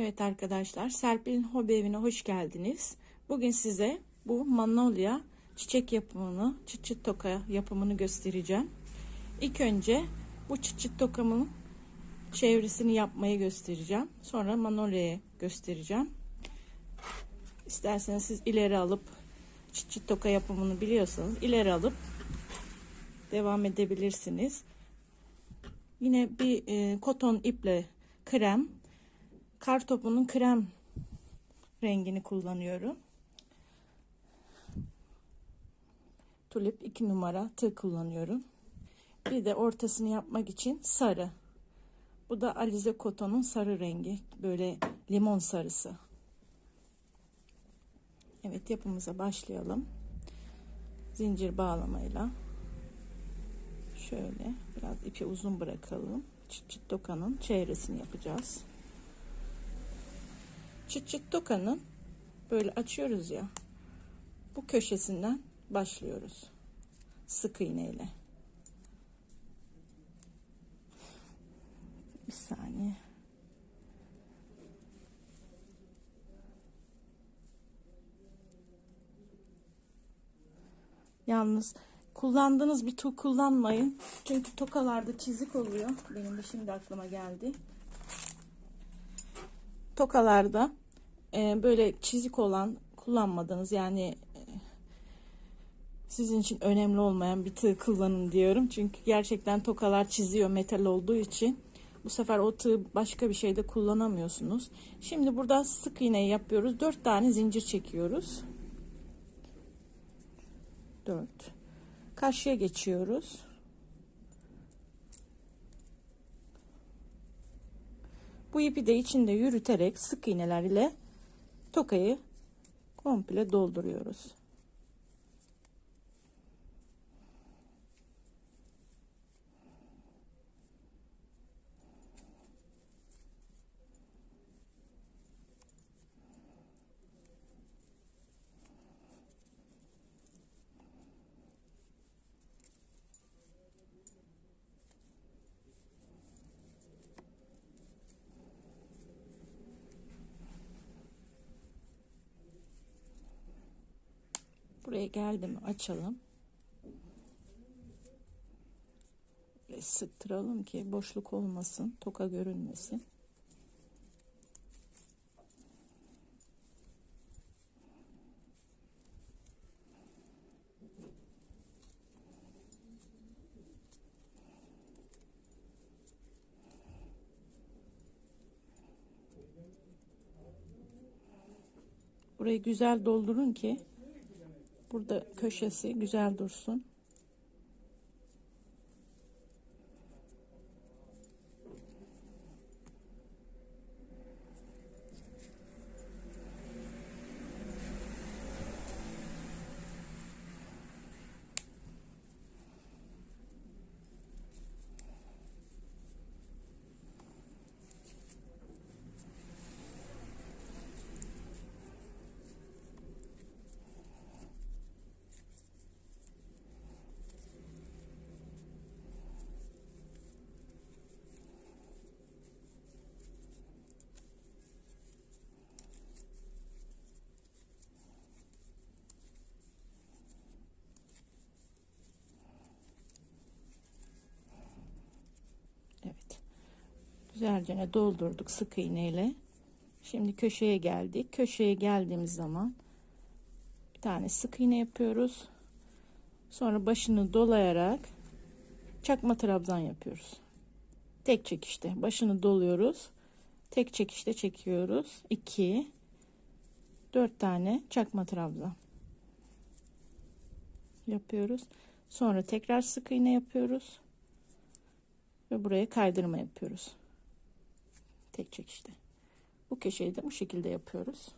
Evet arkadaşlar, Serpil'in hobi evine hoş geldiniz. Bugün size bu Magnolia çiçek yapımını, çıt çıt toka yapımını göstereceğim. İlk önce bu çıt çıt tokamın çevresini yapmayı göstereceğim. Sonra Magnolia'yı göstereceğim. İsterseniz siz ileri alıp çıt çıt toka yapımını biliyorsanız ileri alıp devam edebilirsiniz. Yine bir e, koton iple krem kar topunun krem rengini kullanıyorum. Tulip 2 numara tığ kullanıyorum. Bir de ortasını yapmak için sarı. Bu da Alize Koton'un sarı rengi. Böyle limon sarısı. Evet yapımıza başlayalım. Zincir bağlamayla. Şöyle biraz ipi uzun bırakalım. Çıt çıt dokanın çevresini yapacağız. Çıt çıt dokanın böyle açıyoruz ya. Bu köşesinden başlıyoruz. Sık iğneyle. Bir saniye. Yalnız kullandığınız bir tığ kullanmayın. Çünkü tokalarda çizik oluyor. Benim de şimdi aklıma geldi. Tokalarda e, böyle çizik olan kullanmadığınız yani e, sizin için önemli olmayan bir tığ kullanın diyorum. Çünkü gerçekten tokalar çiziyor metal olduğu için. Bu sefer o tığ başka bir şeyde kullanamıyorsunuz. Şimdi burada sık iğne yapıyoruz. 4 tane zincir çekiyoruz. 4 Karşıya geçiyoruz. Bu ipi de içinde yürüterek sık iğneler ile tokayı komple dolduruyoruz. Buraya geldim açalım. Ve sıktıralım ki boşluk olmasın, toka görünmesin. Burayı güzel doldurun ki Burada köşesi güzel dursun. Evet. Güzelce doldurduk sık iğneyle. Şimdi köşeye geldik. Köşeye geldiğimiz zaman bir tane sık iğne yapıyoruz. Sonra başını dolayarak çakma trabzan yapıyoruz. Tek çekişte başını doluyoruz. Tek çekişte çekiyoruz. 2 4 tane çakma trabzan yapıyoruz. Sonra tekrar sık iğne yapıyoruz ve buraya kaydırma yapıyoruz. Tek çekişte. Bu köşeyi de bu şekilde yapıyoruz.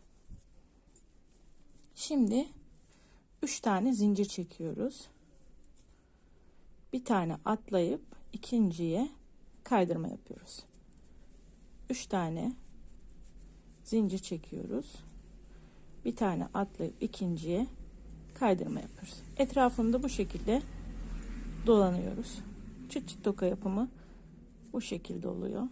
Şimdi 3 tane zincir çekiyoruz. Bir tane atlayıp ikinciye kaydırma yapıyoruz. 3 tane zincir çekiyoruz. Bir tane atlayıp ikinciye kaydırma yapıyoruz. Etrafında bu şekilde dolanıyoruz. Çıt çıt toka yapımı bu şekilde oluyor.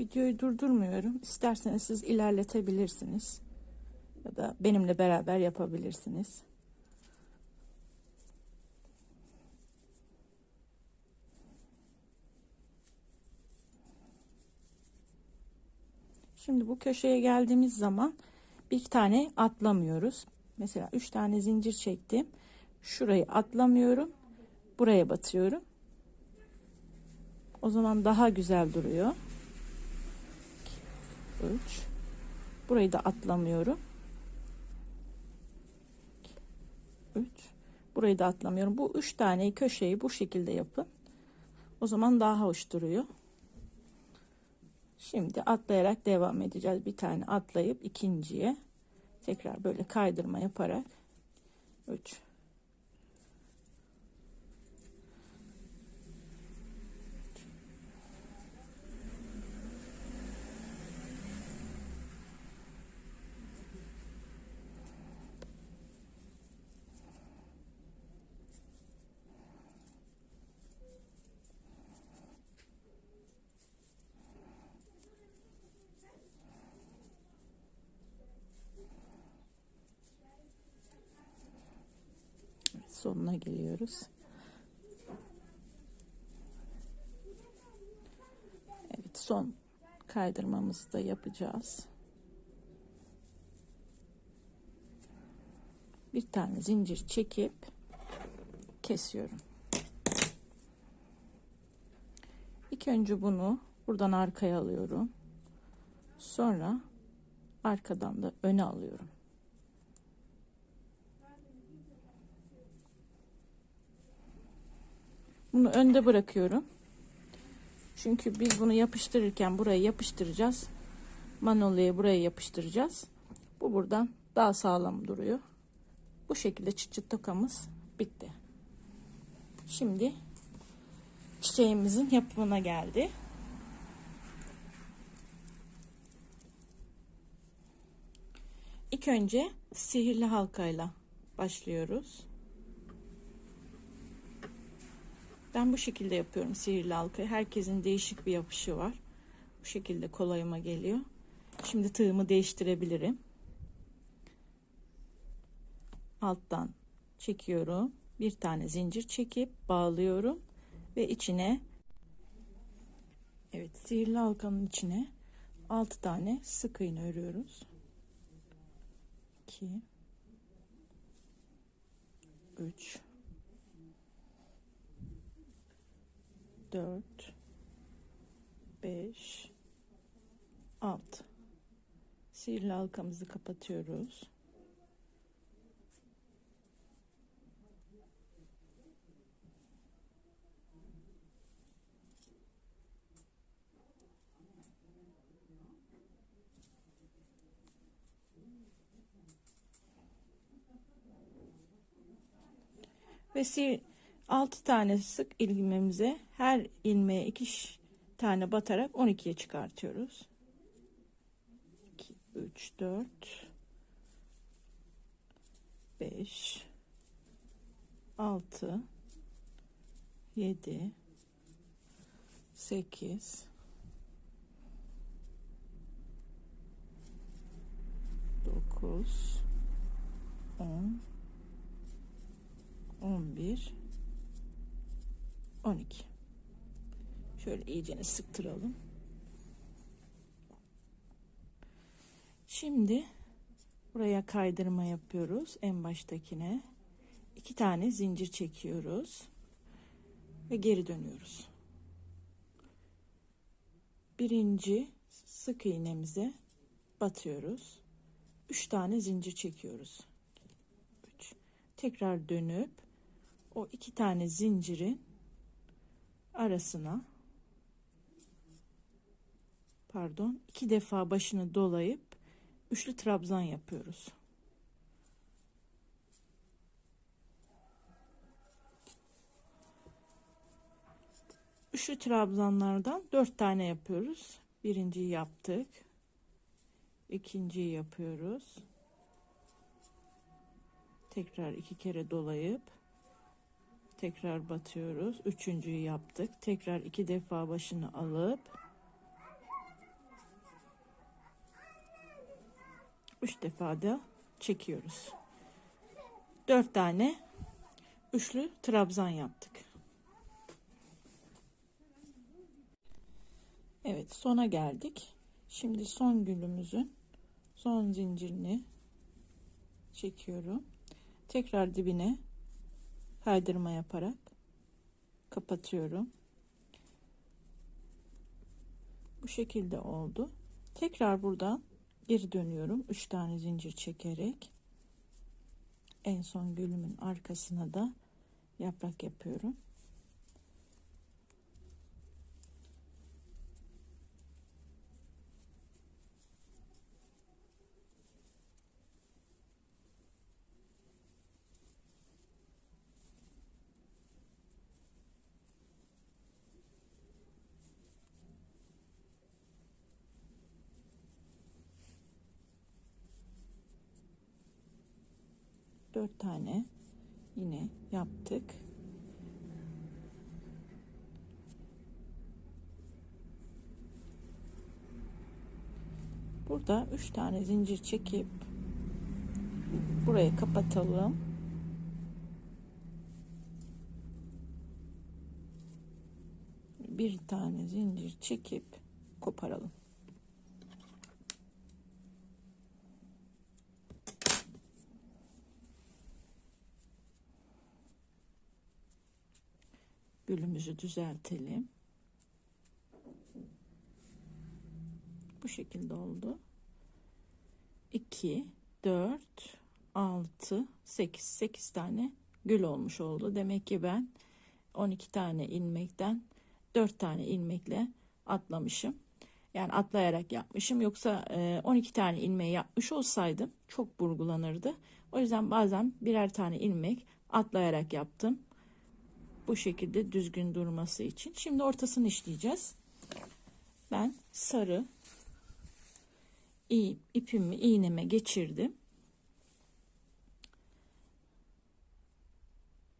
Videoyu durdurmuyorum. İsterseniz siz ilerletebilirsiniz. Ya da benimle beraber yapabilirsiniz. Şimdi bu köşeye geldiğimiz zaman bir tane atlamıyoruz. Mesela üç tane zincir çektim. Şurayı atlamıyorum. Buraya batıyorum. O zaman daha güzel duruyor. 3 Burayı da atlamıyorum. 3 Burayı da atlamıyorum. Bu üç tane köşeyi bu şekilde yapın. O zaman daha hoş duruyor. Şimdi atlayarak devam edeceğiz. Bir tane atlayıp ikinciye tekrar böyle kaydırma yaparak 3 sonuna geliyoruz. Evet son kaydırmamızı da yapacağız. Bir tane zincir çekip kesiyorum. İlk önce bunu buradan arkaya alıyorum. Sonra arkadan da öne alıyorum. Bunu önde bırakıyorum. Çünkü biz bunu yapıştırırken buraya yapıştıracağız. Manolya'yı buraya yapıştıracağız. Bu buradan daha sağlam duruyor. Bu şekilde çıt çıt tokamız bitti. Şimdi çiçeğimizin yapımına geldi. İlk önce sihirli halkayla başlıyoruz. Ben bu şekilde yapıyorum sihirli halkayı. Herkesin değişik bir yapışı var. Bu şekilde kolayıma geliyor. Şimdi tığımı değiştirebilirim. Alttan çekiyorum. Bir tane zincir çekip bağlıyorum ve içine Evet, sihirli halkanın içine 6 tane sık iğne örüyoruz. 2 3 4 5 6 sihirli halkamızı kapatıyoruz. Ve sihir 6 tane sık ilmemize her ilmeğe 2 tane batarak 12'ye çıkartıyoruz. 2 3 4 5 6 7 8 9 10 11 12 şöyle iyicene sıktıralım. Şimdi buraya kaydırma yapıyoruz en baştakine. İki tane zincir çekiyoruz ve geri dönüyoruz. Birinci sık iğnemize batıyoruz. Üç tane zincir çekiyoruz. Üç. tekrar dönüp o iki tane zincirin arasına pardon iki defa başını dolayıp üçlü trabzan yapıyoruz. Üçlü trabzanlardan dört tane yapıyoruz. Birinciyi yaptık. ikinciyi yapıyoruz. Tekrar iki kere dolayıp tekrar batıyoruz. Üçüncüyü yaptık. Tekrar iki defa başını alıp üç defa da çekiyoruz. Dört tane üçlü trabzan yaptık. Evet sona geldik. Şimdi son gülümüzün son zincirini çekiyorum. Tekrar dibine kaydırma yaparak kapatıyorum. Bu şekilde oldu. Tekrar buradan geri dönüyorum. 3 tane zincir çekerek en son gülümün arkasına da yaprak yapıyorum. Dört tane yine yaptık. Burada üç tane zincir çekip burayı kapatalım. Bir tane zincir çekip koparalım. Gülümüzü düzeltelim. Bu şekilde oldu. 2 4 6 8 8 tane gül olmuş oldu. Demek ki ben 12 tane ilmekten 4 tane ilmekle atlamışım. Yani atlayarak yapmışım. Yoksa 12 tane ilmeği yapmış olsaydım çok burgulanırdı. O yüzden bazen birer tane ilmek atlayarak yaptım bu şekilde düzgün durması için. Şimdi ortasını işleyeceğiz. Ben sarı ipimi iğneme geçirdim.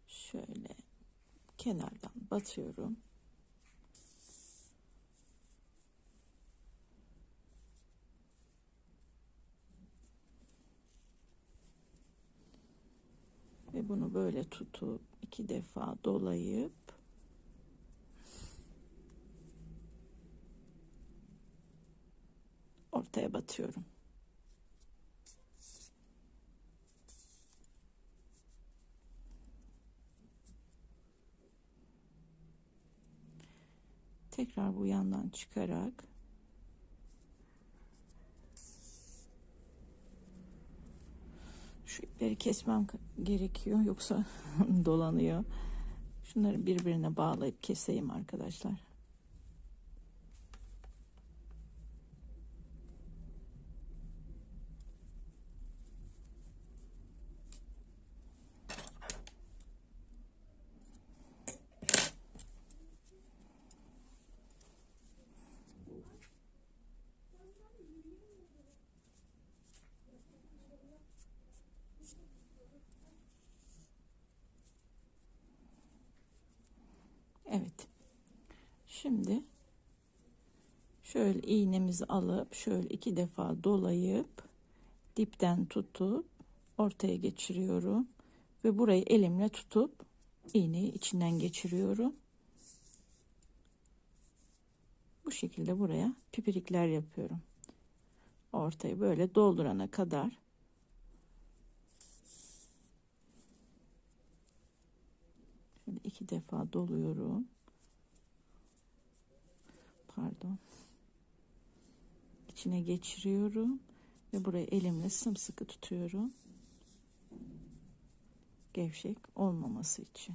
Şöyle kenardan batıyorum. Ve bunu böyle tutup iki defa dolayıp ortaya batıyorum. Tekrar bu yandan çıkarak Şu ipleri kesmem gerekiyor yoksa dolanıyor. Şunları birbirine bağlayıp keseyim arkadaşlar. Evet. Şimdi şöyle iğnemizi alıp şöyle iki defa dolayıp dipten tutup ortaya geçiriyorum ve burayı elimle tutup iğneyi içinden geçiriyorum. Bu şekilde buraya pipirikler yapıyorum. Ortayı böyle doldurana kadar Şöyle iki defa doluyorum. Pardon. İçine geçiriyorum ve burayı elimle sımsıkı tutuyorum. Gevşek olmaması için.